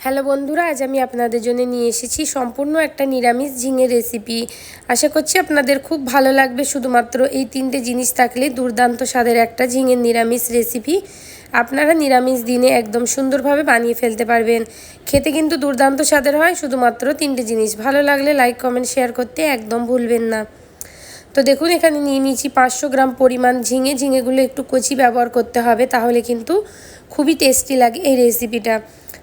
Hello বন্ধুরা, আজ আমি আপনাদের জন্য নিয়ে এসেছি সম্পূর্ণ একটা নিরামিষ ঝিঙে রেসিপি আশা করছি আপনাদের খুব ভালো লাগবে, শুধুমাত্র এই তিনটে জিনিস থাকলে দুর্দান্ত স্বাদের একটা ঝিঙের নিরামিষ রেসিপি আপনারা নিরামিষ দিনে একদম সুন্দরভাবে বানিয়ে ফেলতে পারবেন। খেতে কিন্তু দুর্দান্ত স্বাদের হয়, শুধুমাত্র তিনটে জিনিস। ভালো লাগলে লাইক কমেন্ট শেয়ার করতে একদম ভুলবেন না। তো দেখুন, এখানে নিয়ে নিয়েছি পাঁচশো গ্রাম পরিমাণ ঝিঙে। ঝিঙেগুলো একটু কচি ব্যবহার করতে হবে, তাহলে কিন্তু খুবই টেস্টি লাগে এই রেসিপিটা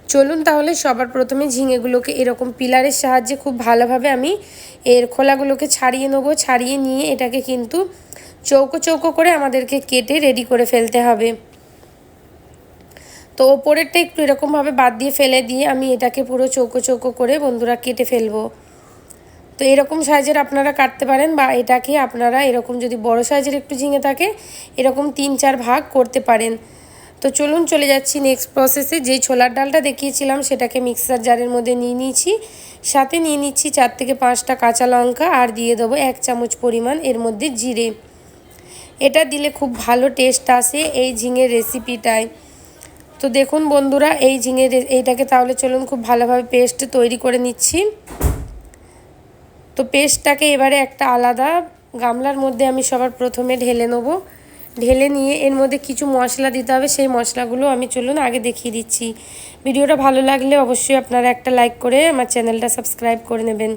চলুন তাহলে সবার প্রথমে ঝিঙেগুলোকে এরকম পিলারের সাহায্যে খুব ভালোভাবে আমি এর খোলাগুলোকে ছাড়িয়ে নেব, ছাড়িয়ে নিয়ে এটাকে কিন্তু চৌকো চৌকো করে আমাদেরকে কেটে রেডি করে ফেলতে হবে। তো ওপরেরটা একটু এরকমভাবে বাদ দিয়ে ফেলে দিয়ে আমি এটাকে পুরো চৌকো চৌকো করে বন্ধুরা কেটে ফেলব। তো এরকম সাইজের আপনারা কাটতে পারেন বা এটাকে আপনারা এরকম যদি বড় সাইজের একটু ঝিঙে থাকে, এরকম তিন চার ভাগ করতে পারেন। তো চলুন চলে যাচ্ছি নেক্সট প্রসেসে যেই ছোলার ডালটা দেখিয়েছিলাম, সেটাকে মিক্সার জারের মধ্যে নিয়ে নিয়েছি। সাথে নিয়ে নিচ্ছি চার থেকে পাঁচটা কাঁচা লঙ্কা আর দিয়ে দেবো এক চামচ পরিমাণ এর মধ্যে জিরে। এটা দিলে খুব ভালো টেস্ট আসে এই ঝিঙের রেসিপিটায় তো দেখুন বন্ধুরা, এই ঝিঙের এইটাকে তাহলে চলুন খুব ভালোভাবে পেস্ট তৈরি করে নিচ্ছি। তো পেস্টটাকে এবারে একটা আলাদা গামলার মধ্যে আমি সবার প্রথমে ঢেলে নেব। ঢেলে নিয়ে এর মধ্যে কিছু মশলা দিতে হবে, সেই মশলাগুলো আমি চলুন আগে দেখিয়ে দিচ্ছি। ভিডিওটা ভালো লাগলে অবশ্যই আপনারা একটা লাইক করে আমার চ্যানেলটা সাবস্ক্রাইব করে নেবেন।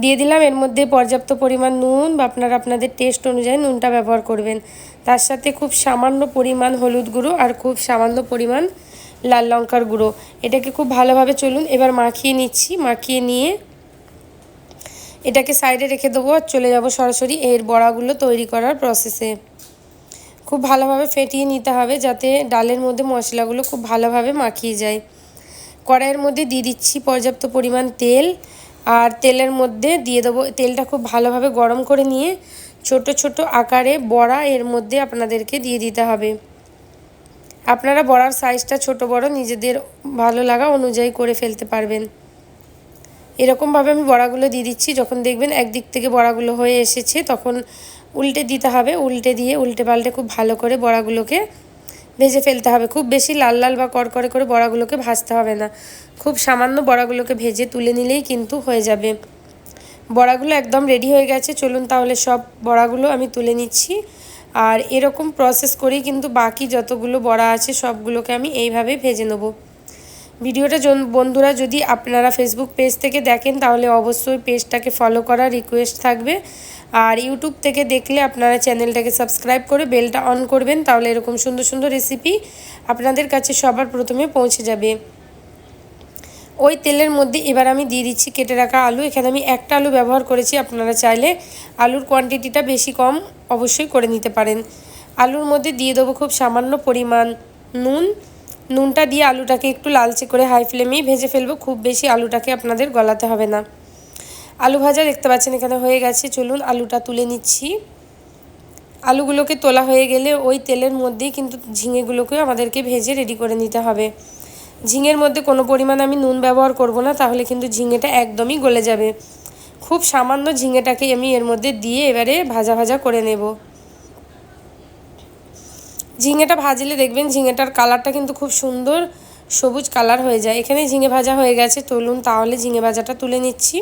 দিয়ে দিলাম এর মধ্যে পর্যাপ্ত পরিমাণ নুন বা আপনারা আপনাদের টেস্ট অনুযায়ী নুনটা ব্যবহার করবেন। তার সাথে খুব সামান্য পরিমাণ হলুদ গুঁড়ো আর খুব সামান্য পরিমাণ লাল লঙ্কার গুঁড়ো। এটাকে খুব ভালোভাবে চলুন এবার মাখিয়ে নিচ্ছি, মাখিয়ে নিয়ে এটাকে সাইডে রেখে দেবো আর চলে যাব সরাসরি এর বড়াগুলো তৈরি করার প্রসেসে খুব ভালোভাবে ফেটিয়ে নিতে হবে যাতে ডালের মধ্যে মশলাগুলো খুব ভালোভাবে মাখিয়ে যায়। কড়াইয়ের মধ্যে দিয়ে দিচ্ছি পর্যাপ্ত পরিমাণ তেল আর তেলের মধ্যে দিয়ে দেবো, তেলটা খুব ভালোভাবে গরম করে নিয়ে ছোট ছোট আকারে বড়া এর মধ্যে আপনাদেরকে দিয়ে দিতে হবে। আপনারা বড়ার সাইজটা ছোট বড় নিজেদের ভালো লাগা অনুযায়ী করে ফেলতে পারবেন। এরকমভাবে আমি বড়াগুলো দিয়ে দিচ্ছি, যখন দেখবেন একদিক থেকে বড়াগুলো হয়ে এসেছে, তখন উল্টে দিতে হবে, উল্টে দিয়ে উল্টে পাল্টে খুব ভালো করে বড়াগুলোকে ভেজে ফেলতে হবে। খুব বেশি লাল লাল বা কড়কড়ে করে বড়াগুলোকে ভাজতে হবে না। খুব সামান্য বড়াগুলোকে ভেজে তুলে নিলেই কিন্তু হয়ে যাবে। বড়াগুলো একদম রেডি হয়ে গেছে। চলুন তাহলে সব বড়াগুলো আমি তুলে নিচ্ছি। আর এরকম প্রসেস করেই কিন্তু বাকি যতগুলো বড়া আছে, সবগুলোকে আমি এইভাবে ভেজে নেব। ভিডিওটা বন্ধুরা যদি আপনারা ফেসবুক পেজ থেকে দেখেন, তাহলে অবশ্যই পেজটাকে ফলো করার রিকোয়েস্ট থাকবে। আর ইউটিউব থেকে দেখলে আপনারা চ্যানেলটাকে সাবস্ক্রাইব করে বেলটা অন করবেন, তাহলে এরকম সুন্দর সুন্দর রেসিপি আপনাদের কাছে সবার প্রথমে পৌঁছে যাবে। ওই তেলের মধ্যে এবার আমি দিয়ে দিচ্ছি কেটে রাখা আলু। এখানে আমি একটা আলু ব্যবহার করেছি, আপনারা চাইলে আলুর কোয়ান্টিটিটা বেশি কম অবশ্যই করে নিতে পারেন। আলুর মধ্যে দিয়ে দেবো খুব সামান্য পরিমাণ নুন নুনটা দিয়ে আলুটাকে একটু লালচে করে হাই ফ্লেমেই ভেজে ফেলব। খুব বেশি আলুটাকে আপনাদের গলাতে হবে না। আলু ভাজা দেখতে পাচ্ছেন এখানে হয়ে গেছে। চলুন আলুটা তুলে নিচ্ছি। আলুগুলোকে তোলা হয়ে গেলে ওই তেলের মধ্যেই কিন্তু ঝিঙেগুলোকেও আমাদেরকে ভেজে রেডি করে নিতে হবে। ঝিঙের মধ্যে কোনো পরিমাণ আমি নুন ব্যবহার করব না, তাহলে কিন্তু ঝিঙেটা একদমই গলে যাবে। খুব সামান্য ঝিঙেটাকে আমি এর মধ্যে দিয়ে এবারে ভাজা ভাজা করে নেব। ঝিঙেটা ভাজলে দেখবেন ঝিঙেটার কালারটা কিন্তু খুব সুন্দর সবুজ কালার হয়ে যায়। এখানে ঝিঙে ভাজা হয়ে গেছে, তুলুন তাহলে ঝিঙে ভাজাটা তুলে নিচ্ছি।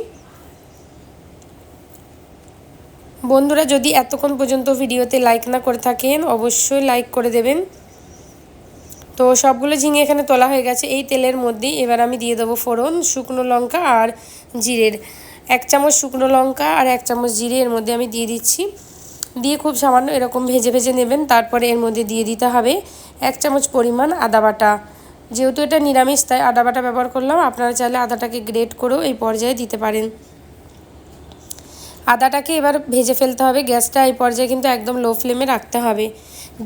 বন্ধুরা, যদি এতক্ষণ পর্যন্ত ভিডিওতে লাইক না করে থাকেন, অবশ্যই লাইক করে দেবেন। তো সবগুলো ঝিঙে এখানে তোলা হয়ে গেছে, এই তেলের মধ্যেই। এবার আমি দিয়ে দেবো ফোড়ন, শুকনো লঙ্কা আর জিরের। এক চামচ শুকনো লঙ্কা আর এক চামচ জিরে এর মধ্যে আমি দিয়ে দিচ্ছি। দিয়ে খুব সামান্য এরকম ভেজে ভেজে নেবেন। তারপরে এর মধ্যে দিয়ে দিতে হবে এক চামচ পরিমাণ আদা বাটা। যেহেতু এটা নিরামিষ, তাই আদা বাটা ব্যবহার করলাম। আপনারা চাইলে আদাটাকে গ্রেট করেও এই পর্যায়ে দিতে পারেন। আদাটাকে এবার ভেজে ফেলতে হবে। গ্যাসটা এই পর্যায়ে কিন্তু একদম লো ফ্লেমে রাখতে হবে।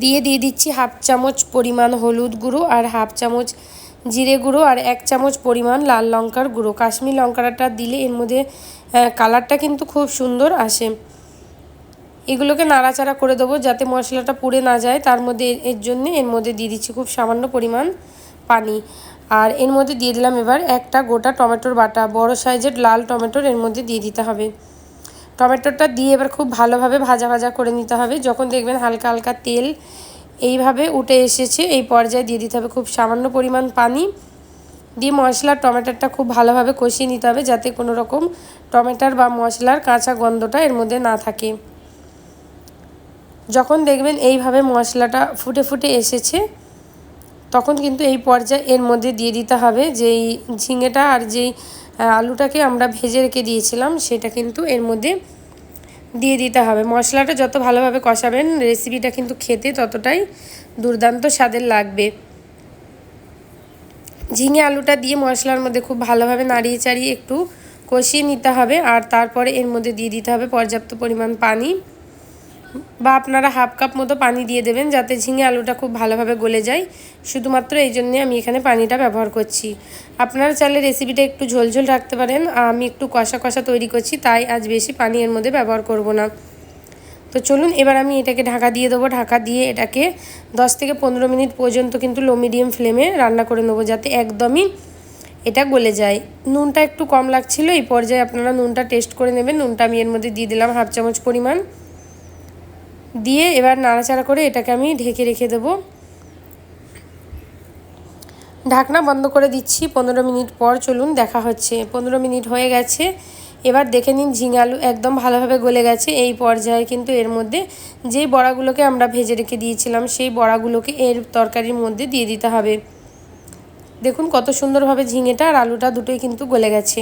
দিয়ে দিয়ে দিচ্ছি হাফ চামচ পরিমাণ হলুদ গুঁড়ো আর হাফ চামচ জিরে গুঁড়ো আর এক চামচ পরিমাণ লাল লঙ্কার গুঁড়ো। কাশ্মীর লঙ্কাটা দিলে এর মধ্যে কালারটা কিন্তু খুব সুন্দর আসে। এগুলোকে নাড়াচাড়া করে দেবো যাতে মশলাটা পুড়ে না যায়। তার মধ্যে এর জন্য এর মধ্যে দিয়ে দিচ্ছি খুব সামান্য পরিমাণ পানি। আর এর মধ্যে দিয়ে দিলাম এবার একটা গোটা টমেটোর বাটা। বড় সাইজের লাল টমেটোর এর মধ্যে দিয়ে দিতে হবে। টমেটোটা দিয়ে এবার খুব ভালোভাবে ভাজা ভাজা করে নিতে হবে। যখন দেখবেন হালকা হালকা তেল এইভাবে উঠে এসেছে, এই পর্যায়ে দিয়ে দিতে হবে খুব সামান্য পরিমাণ পানি। দিয়ে মশলার টমেটোটা খুব ভালোভাবে কষিয়ে নিতে হবে যাতে কোনো রকম টমেটোর বা মশলার কাঁচা গন্ধটা এর মধ্যে না থাকে। যখন দেখবেন এইভাবে মশলাটা ফুটে ফুটে এসেছে, তখন কিন্তু এই পর্যায়ে এর মধ্যে দিয়ে দিতে হবে। যেই ঝিঙেটা আর যেই আলুটাকে আমরা ভেজে রেখে দিয়েছিলাম, সেটা কিন্তু এর মধ্যে দিয়ে দিতে হবে। মশলাটা যত ভালোভাবে কষাবেন রেসিপিটা কিন্তু খেতে ততটাই দুর্দান্ত স্বাদের লাগবে। ঝিঙে আলুটা দিয়ে মশলার মধ্যে খুব ভালোভাবে নাড়িয়ে চাড়িয়ে একটু কষিয়ে নিতে হবে, আর তারপরে এর মধ্যে দিয়ে দিতে হবে পর্যাপ্ত পরিমাণ পানি। বা আপনারা হাফ কাপ মতো পানি দিয়ে দেবেন যাতে ঝিঙে আলুটা খুব ভালোভাবে গলে যায়। শুধুমাত্র এই জন্যে আমি এখানে পানিটা ব্যবহার করছি। আপনারা চাইলে রেসিপিটা একটু ঝোলঝোল রাখতে পারেন। আমি একটু কষা কষা তৈরি করছি, তাই আজ বেশি পানি এর মধ্যে ব্যবহার করব না। তো চলুন, এবার আমি এটাকে ঢাকা দিয়ে দেবো। ঢাকা দিয়ে এটাকে দশ থেকে পনেরো মিনিট পর্যন্ত কিন্তু লো মিডিয়াম ফ্লেমে রান্না করে নেব, যাতে একদমই এটা গলে যায়। নুনটা একটু কম লাগছিল, এই পর্যায়ে আপনারা নুনটা টেস্ট করে নেবেন। নুনটা আমি এর মধ্যে দিয়ে দিলাম হাফ চামচ পরিমাণ। দিয়ে এবার নাড়াচাড়া করে এটাকে আমি ঢেকে রেখে দেবো। ঢাকনা বন্ধ করে দিচ্ছি, পনেরো মিনিট পর চলুন দেখা হচ্ছে। পনেরো মিনিট হয়ে গেছে, এবার দেখে নিন ঝিঙালু একদম ভালোভাবে গলে গেছে এই পর্যায়ে, কিন্তু এর মধ্যে যেই বড়াগুলোকে আমরা ভেজে রেখে দিয়েছিলাম, সেই বড়াগুলোকে এর তরকারির মধ্যে দিয়ে দিতে হবে। দেখুন কত সুন্দরভাবে ঝিঙেটা আর আলুটা দুটোই কিন্তু গলে গেছে।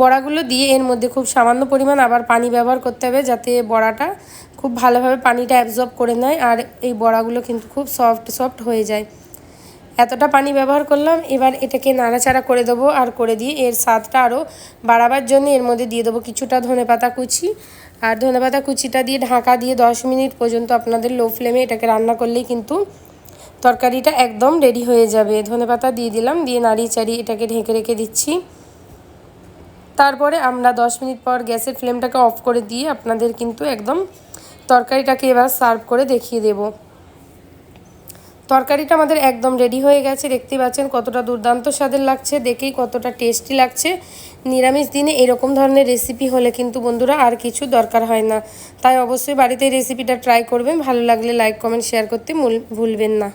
বড়াগুলো দিয়ে এর মধ্যে খুব সামান্য পরিমাণ আবার পানি ব্যবহার করতে হবে যাতে বড়াটা খুব ভালোভাবে পানিটা অ্যাবজর্ব করে নেয় আর এই বড়াগুলো কিন্তু খুব সফট সফট হয়ে যায়। এতটা পানি ব্যবহার করলাম, এবার এটাকে নাড়াচাড়া করে দেবো আর করে দিয়ে এর স্বাদটা আরও বাড়াবার জন্য এর মধ্যে দিয়ে দেবো কিছুটা ধনে পাতা কুচি। আর ধনে পাতা কুচিটা দিয়ে ঢাকা দিয়ে দশ মিনিট পর্যন্ত আপনাদের লো ফ্লেমে এটাকে রান্না করলেই কিন্তু তরকারিটা একদম রেডি হয়ে যাবে। ধনে পাতা দিয়ে দিলাম, দিয়ে নাড়িয়ে চাড়িয়ে এটাকে ঢেকে রেখে দিচ্ছি। তারপরে আমরা দশ মিনিট পর গ্যাসের ফ্লেমটাকে অফ করে দিয়ে আপনাদের কিন্তু একদম তরকারিটাকে এবার সার্ভ করে দেখিয়ে দেব। তরকারিটা আমাদের একদম রেডি হয়ে গেছে দেখতে পাচ্ছেন কতটা দুর্দান্ত স্বাদের লাগছে, দেখেই কতটা টেস্টি লাগছে। নিরামিষ দিনে এরকম ধরনের রেসিপি হলে কিন্তু বন্ধুরা আর কিছু দরকার হয় না। তাই অবশ্যই বাড়িতে রেসিপিটা ট্রাই করবেন, ভালো লাগলে লাইক কমেন্ট শেয়ার করতে ভুলবেন না।